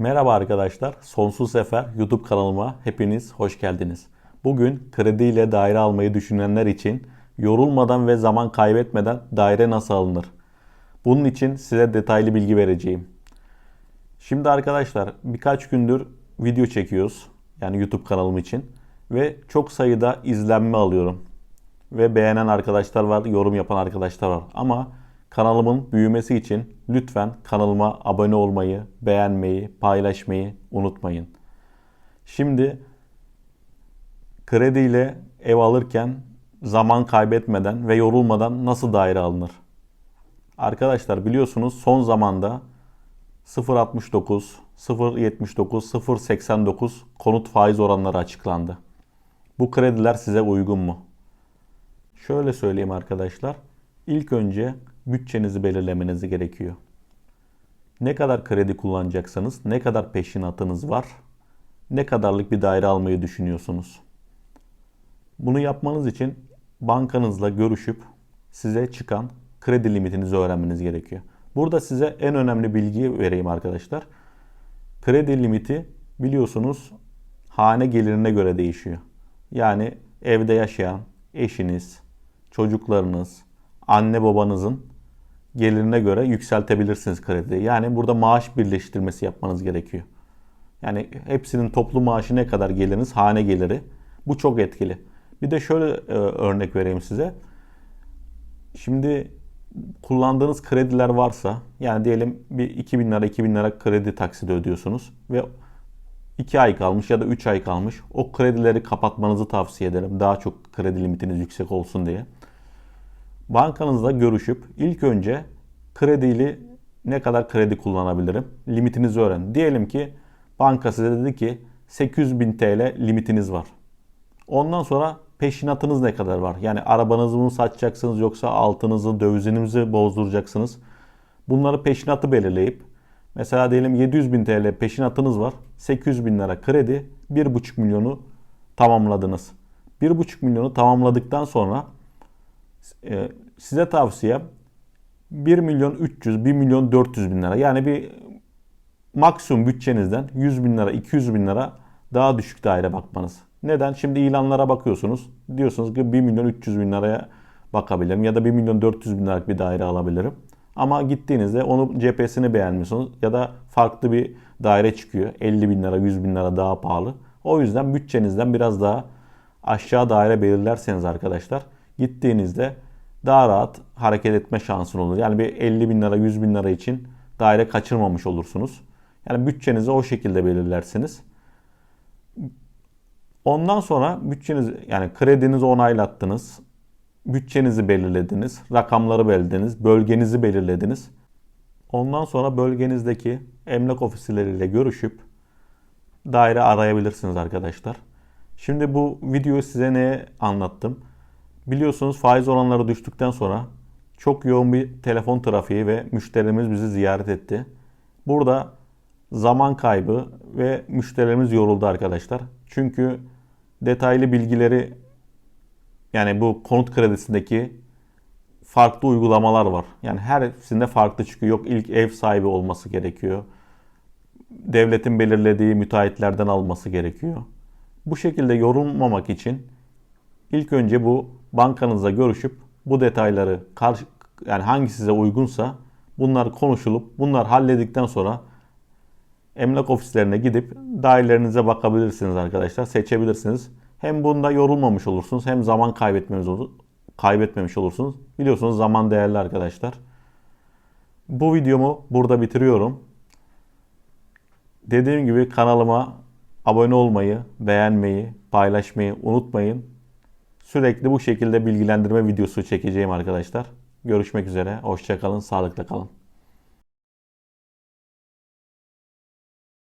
Merhaba arkadaşlar. Sonsuz Sefer YouTube kanalıma hepiniz hoş geldiniz. Bugün krediyle daire almayı düşünenler için yorulmadan ve zaman kaybetmeden daire nasıl alınır? Bunun için size detaylı bilgi vereceğim. Şimdi arkadaşlar birkaç gündür video çekiyoruz. Yani YouTube kanalım için. Ve çok sayıda izlenme alıyorum. Ve beğenen arkadaşlar var, yorum yapan arkadaşlar var. Ama kanalımın büyümesi için lütfen kanalıma abone olmayı, beğenmeyi, paylaşmayı unutmayın. Şimdi krediyle ev alırken zaman kaybetmeden ve yorulmadan nasıl daire alınır? Arkadaşlar biliyorsunuz son zamanda 0.69, 0.79, 0.89 konut faiz oranları açıklandı. Bu krediler size uygun mu? Şöyle söyleyeyim arkadaşlar. İlk önce bütçenizi belirlemeniz gerekiyor. Ne kadar kredi kullanacaksınız, ne kadar peşinatınız var, ne kadarlık bir daire almayı düşünüyorsunuz. Bunu yapmanız için bankanızla görüşüp size çıkan kredi limitinizi öğrenmeniz gerekiyor. Burada size en önemli bilgiyi vereyim arkadaşlar. Kredi limiti biliyorsunuz hane gelirine göre değişiyor. Yani evde yaşayan eşiniz, çocuklarınız, anne babanızın gelirine göre yükseltebilirsiniz krediyi. Yani burada maaş birleştirmesi yapmanız gerekiyor. Yani hepsinin toplu maaşı ne kadar geliriniz, hane geliri. Bu çok etkili. Bir de şöyle e, örnek vereyim size. Şimdi kullandığınız krediler varsa yani diyelim bir 2000 lira 2000 lira kredi taksidi ödüyorsunuz ve 2 ay kalmış ya da 3 ay kalmış. O kredileri kapatmanızı tavsiye ederim. Daha çok kredi limitiniz yüksek olsun diye. Bankanızla görüşüp ilk önce krediyle ne kadar kredi kullanabilirim? Limitinizi öğren. Diyelim ki banka size dedi ki 800 bin TL limitiniz var. Ondan sonra peşinatınız ne kadar var? Yani arabanızı mı satacaksınız yoksa altınızı, dövizinizi bozduracaksınız. Bunları peşinatı belirleyip mesela diyelim 700 bin TL peşinatınız var. 800 bin lira kredi 1,5 milyonu tamamladınız. 1,5 milyonu tamamladıktan sonra e, size tavsiye 1 milyon 300, 1 milyon 400 bin lira. Yani bir maksimum bütçenizden 100 bin lira, 200 bin lira daha düşük daire bakmanız. Neden? Şimdi ilanlara bakıyorsunuz. Diyorsunuz ki 1 milyon 300 bin liraya bakabilirim ya da 1 milyon 400 bin liralık bir daire alabilirim. Ama gittiğinizde onu cephesini beğenmiyorsunuz ya da farklı bir daire çıkıyor. 50 bin lira, 100 bin lira daha pahalı. O yüzden bütçenizden biraz daha aşağı daire belirlerseniz arkadaşlar gittiğinizde daha rahat hareket etme şansın olur. Yani bir 50 bin lira 100 bin lira için daire kaçırmamış olursunuz. Yani bütçenizi o şekilde belirlersiniz. Ondan sonra bütçeniz yani kredinizi onaylattınız. Bütçenizi belirlediniz. Rakamları belirlediniz. Bölgenizi belirlediniz. Ondan sonra bölgenizdeki emlak ofisleriyle görüşüp daire arayabilirsiniz arkadaşlar. Şimdi bu videoyu size ne anlattım? Biliyorsunuz faiz oranları düştükten sonra çok yoğun bir telefon trafiği ve müşterimiz bizi ziyaret etti. Burada zaman kaybı ve müşterilerimiz yoruldu arkadaşlar. Çünkü detaylı bilgileri yani bu konut kredisindeki farklı uygulamalar var. Yani her hepsinde farklı çıkıyor. Yok ilk ev sahibi olması gerekiyor. Devletin belirlediği müteahhitlerden alması gerekiyor. Bu şekilde yorulmamak için ilk önce bu bankanızla görüşüp bu detayları karşı yani hangi size uygunsa bunlar konuşulup bunlar halledikten sonra emlak ofislerine gidip dairelerinize bakabilirsiniz arkadaşlar. Seçebilirsiniz. Hem bunda yorulmamış olursunuz hem zaman kaybetmemiş, olur, kaybetmemiş olursunuz. Biliyorsunuz zaman değerli arkadaşlar. Bu videomu burada bitiriyorum. Dediğim gibi kanalıma abone olmayı, beğenmeyi, paylaşmayı unutmayın. Sürekli bu şekilde bilgilendirme videosu çekeceğim arkadaşlar. Görüşmek üzere. Hoşçakalın. Sağlıkla kalın.